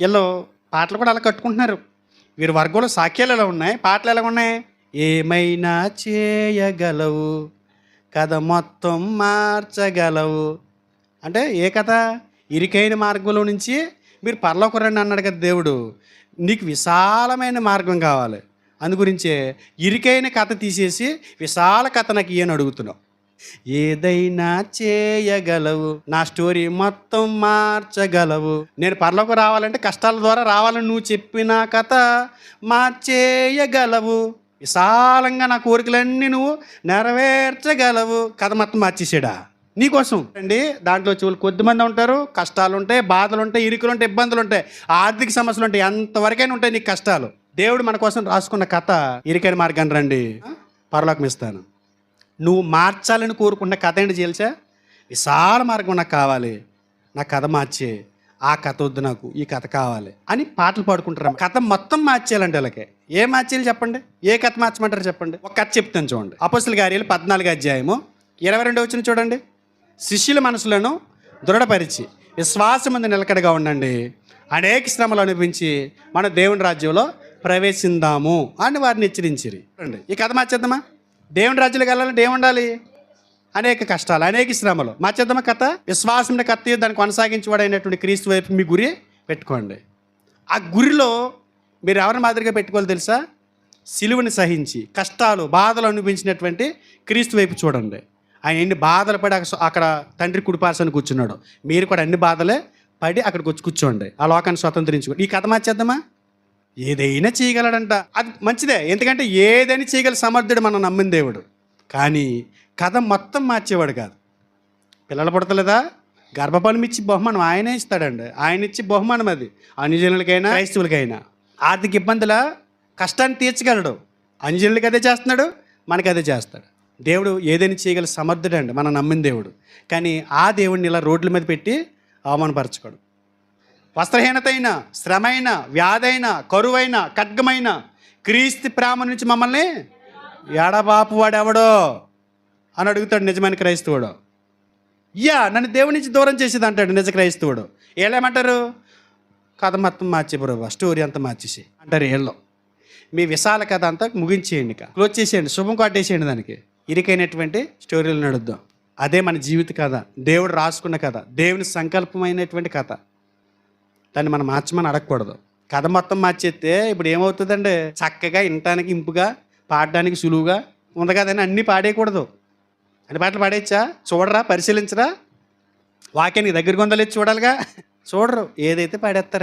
వీళ్ళు పాటలు కూడా అలా కట్టుకుంటున్నారు. వీరి వర్గంలో సాక్యాలు ఎలా ఉన్నాయి? పాటలు ఎలా ఉన్నాయి? ఏమైనా చేయగలవు? కథ మొత్తం మార్చగలవు. అంటే ఏ కథ? ఇరుకైన మార్గంలో నుంచి మీరు పరలోక రండి అన్నాడు కదా దేవుడు. నీకు విశాలమైన మార్గం కావాలి. అందుగురించే ఇరుకైన కథ తీసేసి విశాల కథ నాకు ఈయన అడుగుతున్నావు. ఏదైనా చేయగలవు. నా స్టోరీ మొత్తం మార్చగలవు. నేను పరలోకి రావాలంటే కష్టాల ద్వారా రావాలని నువ్వు చెప్పిన కథ మార్చేయగలవు. విశాలంగా నా కోరికలన్నీ నువ్వు నెరవేర్చగలవు. కథ మొత్తం మార్చేసాడా? నీకోసం. అండి దాంట్లో చెవులు కొద్దిమంది ఉంటారు. కష్టాలు ఉంటాయి బాధలు ఉంటాయి ఇరుకులు ఉంటాయి ఇబ్బందులు ఉంటాయి ఆర్థిక సమస్యలు ఉంటాయి ఎంతవరకైనా ఉంటాయి నీకు కష్టాలు. దేవుడు మన కోసం రాసుకున్న కథ. ఇరికైన మార్గాన్ని రండి. పరలోకం ఇస్తాను. నువ్వు మార్చాలని కోరుకున్న కథ ఏంటి చేల్చా విశాల మార్గం నాకు కావాలి. నా కథ మార్చే. ఆ కథ వద్దు నాకు. ఈ కథ కావాలి. అని పాటలు పాడుకుంటారు కథ మొత్తం మార్చేయాలంటే వీళ్ళకి. ఏ మార్చేయాలి చెప్పండి? ఏ కథ మార్చమంటారు చెప్పండి? ఒక కథ చెప్తాను చూడండి. అపస్తుల గారి పద్నాలుగు అధ్యాయము ఇరవై రెండు వచ్చిన చూడండి. శిష్యుల మనసులను దృఢపరిచి విశ్వాసమంది నిలకడగా ఉండండి. అనేక శ్రమలు అనిపించి మన దేవుని రాజ్యంలో ప్రవేశిందాము అని వారిని హెచ్చరించిరి. ఈ కథ మార్చేద్దామా? దేవుని రాజ్యాలకు వెళ్ళాలంటే ఏముండాలి? అనేక కష్టాలు అనేక శ్రమలు. మార్చేద్దామా కథ విశ్వాసం కత్తి దాన్ని కొనసాగించేవాడైనటువంటి క్రీస్తు వైపు మీ గురి పెట్టుకోండి. ఆ గురిలో మీరు ఎవరిని మాదిరిగా పెట్టుకోవాలి తెలుసా? సిలువని సహించి కష్టాలు బాధలు అనిపించినటువంటి క్రీస్తు వైపు చూడండి. ఆయన ఎన్ని బాధలు పడి అక్కడ అక్కడ తండ్రి కుడిపార్సని కూర్చున్నాడు. మీరు కూడా అన్ని బాధలే పడి అక్కడికి వచ్చి కూర్చోండి. ఆ లోకాన్ని స్వతంత్రించుకోండి. ఈ కథ మార్చేద్దామా? ఏదైనా చేయగలడంట. అది మంచిదే. ఎందుకంటే ఏదైనా చేయగల సమర్థుడు మనం నమ్మిన దేవుడు. కానీ కథ మొత్తం మార్చేవాడు కాదు. పిల్లలు పుడతలేదా? గర్భఫలం ఇచ్చి బహుమానం ఆయనే ఇస్తాడండి. ఆయన ఇచ్చి బహుమానం అది. అనుజనులకైనా క్రైస్తవులకైనా. ఆర్థిక ఇబ్బందుల? కష్టాన్ని తీర్చగలడు. అనుజనులకి అదే చేస్తున్నాడు. మనకి అదే చేస్తాడు. దేవుడు ఏదైనా చేయగల సమర్థుడండి మనం నమ్మిన దేవుడు. కానీ ఆ దేవుడిని ఇలా రోడ్ల మీద పెట్టి అవమానపరచుకోడు. వస్త్రహీనత అయినా శ్రమైన వ్యాధైన కరువైన ఖడ్గమైన క్రీస్తు ప్రేమ నుంచి మమ్మల్ని ఎడబాపు వాడెవడో అని అడుగుతాడు నిజమైన క్రైస్తవుడు. యా నన్ను దేవుడి నుంచి దూరం చేసేది అంటాడు నిజ క్రైస్తవుడు. ఏలేమంటారు? కథ మొత్తం మార్చే బ్రో స్టోరీ అంతా మార్చేసి అంటారు ఏళ్ళు. మీ విశాల కథ అంతా ముగించేయండి ఇక. క్లోజ్ చేసేయండి శుభం కొట్టేసేయండి దానికి. ఇరికైనటువంటి స్టోరీలు నడుద్దాం. అదే మన జీవిత కథ దేవుడు రాసుకున్న కథ దేవుని సంకల్పమైనటువంటి కథ. దాన్ని మనం మార్చమని అడగకూడదు. కథ మొత్తం మార్చేస్తే ఇప్పుడు ఏమవుతుందండి? చక్కగా వినటానికి ఇంపుగా పాడడానికి సులువుగా ఉంది కదని అన్నీ పాడేయకూడదు. అన్ని పాటలు పాడేయచ్చా? చూడరా? పరిశీలించరా? వాక్యానికి దగ్గర లేదు చూడాలిగా? చూడరు. ఏదైతే పాడేస్తారు